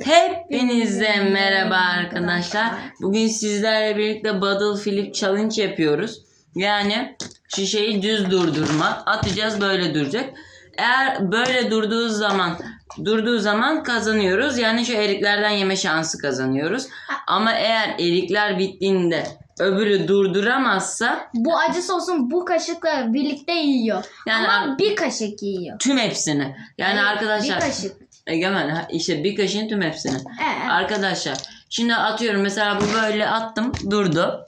Hepinize merhaba arkadaşlar. Bugün sizlerle birlikte Bottle Flip Challenge yapıyoruz. Yani şişeyi düz durdurma. Atacağız böyle duracak. Eğer böyle durduğu zaman durduğu zaman kazanıyoruz. Yani şu eriklerden yeme şansı kazanıyoruz. Ama eğer erikler bittiğinde öbürü durduramazsa Bu acı sosun bu kaşıkla birlikte yiyor. Yani Ama bir kaşık yiyor. tüm hepsini. Yani Hayır, arkadaşlar Bir kaşık. Egemen işte bir kaşığın tüm hepsini. Evet. Arkadaşlar şimdi atıyorum mesela bu böyle attım durdu.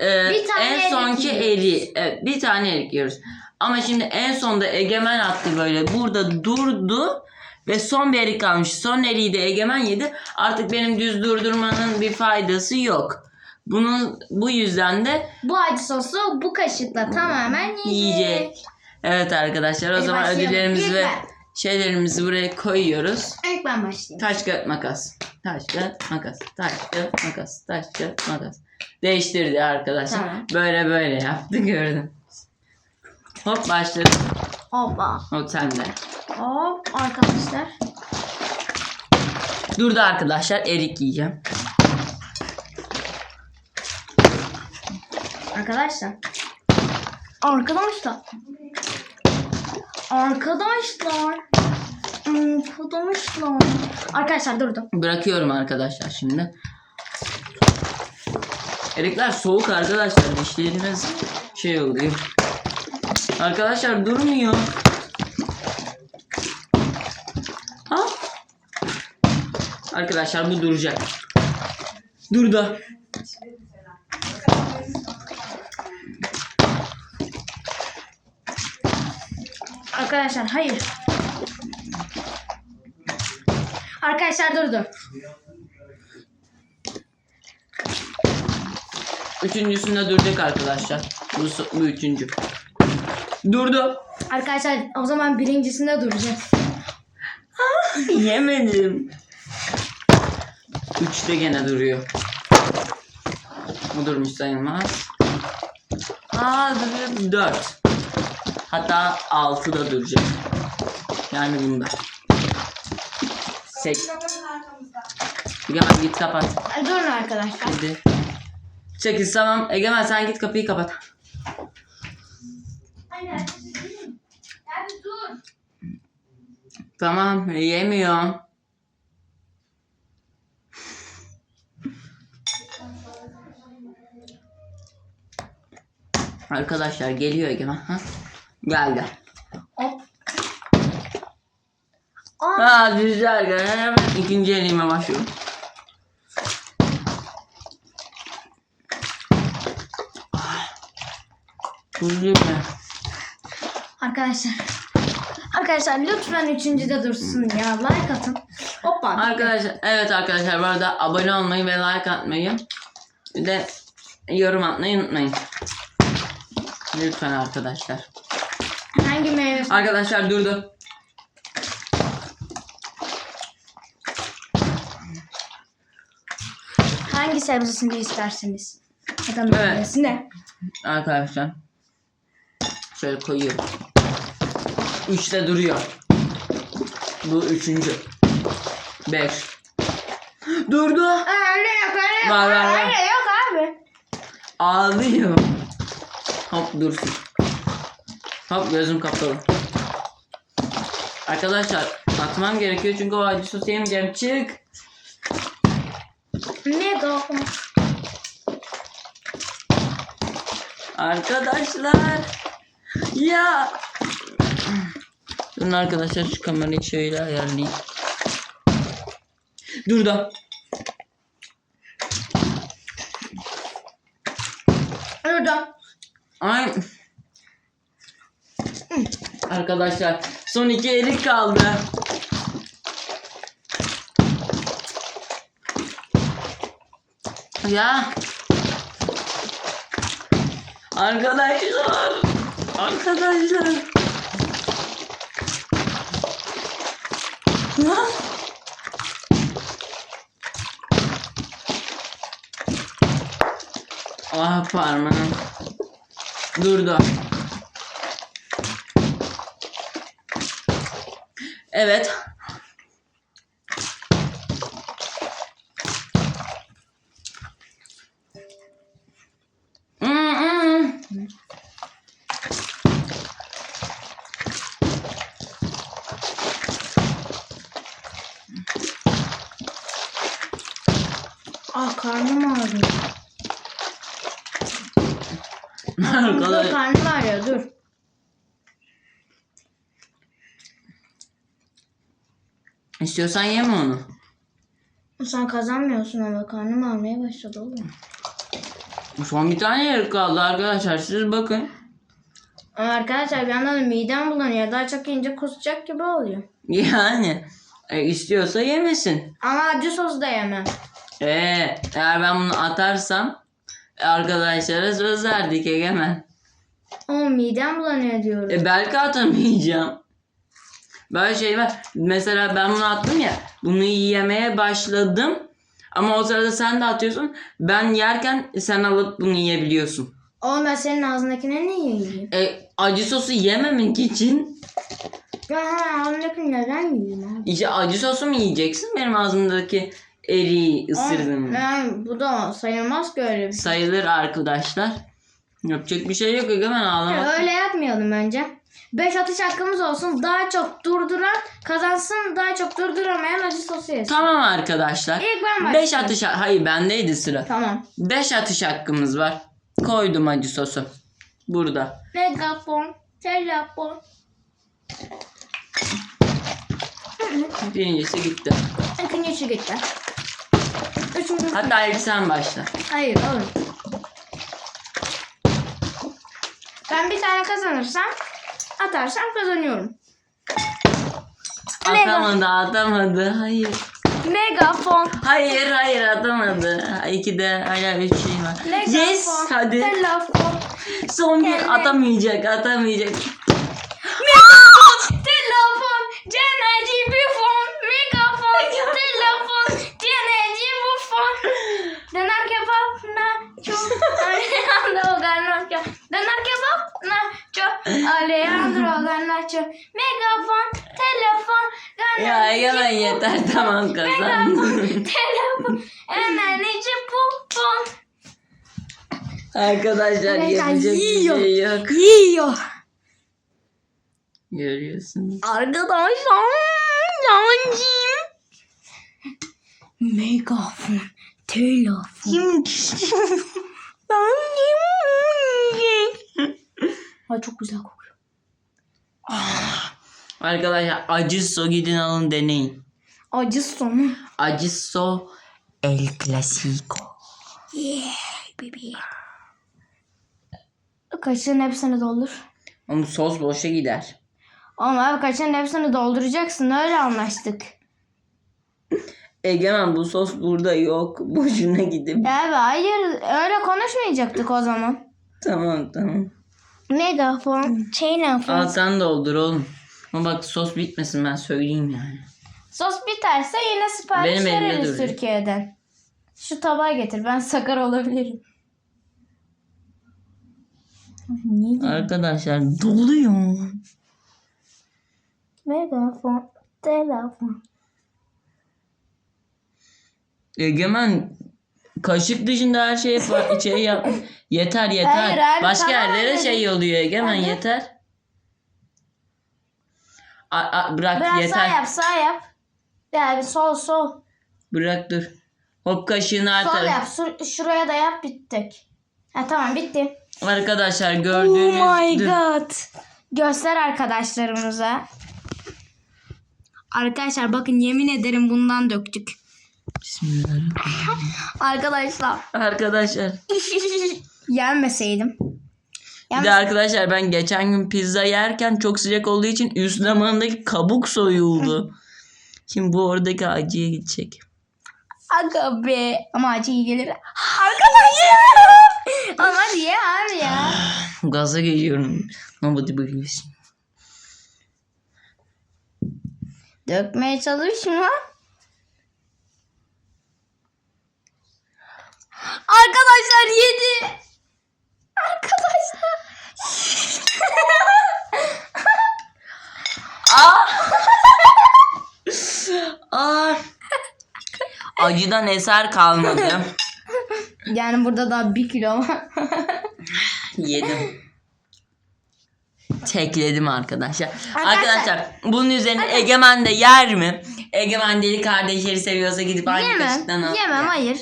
Ee, Bir tane en sonki eriği evet, bir tane erik yiyoruz. Ama şimdi en sonda Egemen attı böyle burada durdu ve son bir erik kalmış. Son eriği de Egemen yedi. Artık benim düz durdurmanın bir faydası yok. Bunun bu yüzden de Bu acı sosu bu kaşıkla tamamen yiyecek. yiyecek. Evet arkadaşlar o Hadi zaman ödüllerimizi ve. Şeylerimizi buraya koyuyoruz. İlk ben başlayayım. Taş kağıt makas. Taş kağıt makas. Taş kağıt makas. Taş kağıt makas. Değiştirdi arkadaşlar. Tamam. Böyle böyle yaptı gördüm. Hop başladı. Hoppa. Hop sen de. Hop arkadaşlar. Durdu arkadaşlar. Erik yiyeceğim. Arkadaşlar. Arkadaşlar. Arkadaşlar. Arkadaşlar. Arkadaşlar durdum. Bırakıyorum arkadaşlar şimdi. Erikler soğuk arkadaşlar. Dişlerimiz şey oluyor. Arkadaşlar durmuyor. Ha? Arkadaşlar bu duracak. Durdu. Arkadaşlar hayır. Arkadaşlar durdu. Üçüncüsünde duracak arkadaşlar. Bu, bu üçüncü. Durdu. Arkadaşlar o zaman birincisinde duracağız. Yemedim. Üçte gene duruyor. Bu durmuş sayılmaz. Aa duruyor. Dört. Hatta altıda duracak. Yani bunda. Sek. Egemen git kapat. Durun arkadaşlar. Hadi. Sekiz tamam. Egemen sen git kapıyı kapat. Hadi dur. Tamam yemiyorum. Arkadaşlar geliyor Egemen. Ha? Geldi. Hop. Aa, Aa güzel. Hemen ikinci elime başlıyorum. Ah. Tuzlu mu? arkadaşlar. Arkadaşlar lütfen üçüncüde dursun ya. Like atın. Hoppa. Arkadaşlar evet arkadaşlar bu arada abone olmayı ve like atmayı bir de yorum atmayı unutmayın. Lütfen arkadaşlar. Hangi meyve? Arkadaşlar durdu. Hangi sebzesini isterseniz. Ya da Evet. meyvesini. Arkadaşlar. Şöyle koyuyorum. Üçte duruyor. Bu üçüncü. Beş. Durdu. Öyle yok öyle yok. Var, var, var. Öyle yok abi. Ağlıyor. Hop dursun. Hop gözüm kapalı. Arkadaşlar atmam gerekiyor çünkü o acı sosu yemeyeceğim. Çık. Mega. Arkadaşlar. Ya. Durun arkadaşlar şu kamerayı şöyle ayarlayayım. Durdu. Durdu. Ay. Arkadaşlar son iki elik kaldı. Ya. Arkadaşlar. Arkadaşlar. Ya. Ah parmağım. Durdu. Evet. Ah karnım ağrıyor. Arkadaş- karnım ağrıyor dur. İstiyorsan yeme onu. Sen kazanmıyorsun ama karnım ağrımaya başladı oğlum. Son bir tane yer kaldı arkadaşlar. Siz bakın. Ama arkadaşlar bir yandan da midem bulanıyor. Daha çok yiyince kusacak gibi oluyor. Yani e, istiyorsa yemesin. Ama acı sos da yemem. Ee, eğer ben bunu atarsam arkadaşlara söz verdik Egemen. Ama midem bulanıyor diyorum. E belki atamayacağım. Böyle şey var. Mesela ben bunu attım ya. Bunu yemeye başladım. Ama o sırada sen de atıyorsun. Ben yerken sen alıp bunu yiyebiliyorsun. Oğlum ben senin ağzındakine ne yiyeyim? E, acı sosu yememek için Ben ağzımdakini neden yiyeyim abi? işte acı sosu mu yiyeceksin? Benim ağzımdaki eriği ısırdın. Yani bu da sayılmaz ki öyle bir şey. Sayılır arkadaşlar. Yapacak bir şey yok Egemen ağlamak. Öyle yapmayalım bence. 5 atış hakkımız olsun. Daha çok durduran kazansın. Daha çok durduramayan acı sosu yesin. Tamam arkadaşlar. İlk ben 5 başlayayım. atış hayır bendeydi sıra. Tamam. 5 atış hakkımız var. Koydum acı sosu. Burada. Megafon. Telefon. Birincisi gitti. İkincisi gitti. Hatta ilk sen başla. Hayır oğlum. Ben bir tane kazanırsam atarsam kazanıyorum. Atamadı atamadı. Hayır. Megafon. Hayır hayır atamadı. İki de hala üç şey var. Megafon. Yes hadi. Telefon. Son bir atamayacak atamayacak. Megafon. Telefon. Ceneci bir fon. Megafon. Telefon. Fon. Döner kebap nacho. Alejandro Garnacho. Döner kebap nacho. Alejandro Garnacho. Megafon. Telefon. Ya yalan yeter tamam kazandım. Telefon. Enerji bu fon. Arkadaşlar Arkadaşlar yapacak bir yiyor. şey yok. Yiyor. Görüyorsunuz. Arkadaşlar yancım. Megafon. Telefon. Kim Ay çok güzel kokuyor. Arkadaşlar acı so gidin alın deneyin. Acı sonu. Acı so el clasico. Yeah baby. Kaşığın hepsini doldur. Ama sos boşa gider. Oğlum abi kaşığın hepsini dolduracaksın öyle anlaştık. Egemen bu sos burada yok. Boşuna gidip. Ya abi hayır öyle konuşmayacaktık o zaman. Tamam tamam. Megafon, telefon. Al sen doldur oğlum. Ama bak sos bitmesin ben söyleyeyim yani. Sos biterse yine sipariş Benim elimde veririz duracak. Türkiye'den. Şu tabağı getir. Ben sakar olabilirim. Niye? Arkadaşlar doluyor. Megafon, telefon. Egemen kaşık dışında her şeyi fa- şey yap. Yeter yeter. Hayır abi, Başka tamam yerlere dedim. şey oluyor Egemen Hadi. yeter. A- a- bırak Biraz yeter. sağ yap, sağ yap. Ya bir sol, sol. Bırak dur. Hop kaşığını her Sol yap. Sur- şuraya da yap bittik. Ha tamam bitti. Arkadaşlar gördüğünüz dur. Oh god. Göster arkadaşlarımıza. Arkadaşlar bakın yemin ederim bundan döktük. Bismillahirrahmanirrahim. Arkadaşlar. Arkadaşlar. Yenmeseydim. Bir de arkadaşlar ben geçen gün pizza yerken çok sıcak olduğu için üst damağındaki kabuk soyuldu. Şimdi bu oradaki acıya gidecek. Aga be. Ama acı iyi gelir. Arkadaşlar. Ama hadi ye abi ya. Gaza geliyorum. Nobody believes. Dökmeye çalışma. Arkadaşlar yedi. Arkadaşlar. Aa! Acıdan eser kalmadı. Yani burada daha bir kilo var. Yedim. Tekledim arkadaşlar. Arkadaşlar- Arkadaşlar bunun üzerine Egemen de yer mi? Egemen deli kardeşleri seviyorsa gidip aynı Yemem. kaşıktan al. Yemem hayır.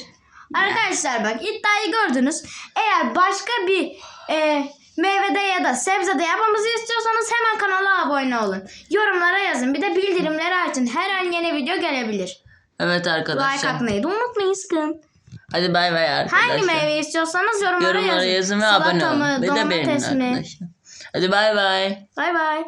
Arkadaşlar bak iddiayı gördünüz. Eğer başka bir e, meyvede ya da sebzede yapmamızı istiyorsanız hemen kanala abone olun. Yorumlara yazın. Bir de bildirimleri açın. Her an yeni video gelebilir. Evet Like arkadaşlar. atmayı da unutmayın sakın. Hadi bay bay arkadaşlar. Hangi meyve istiyorsanız yorumlara, Yorumlara yazın. yazın ve Salata abone olun. mı, Ve de mi? arkadaşlar. Hadi bay bay. Bay bay.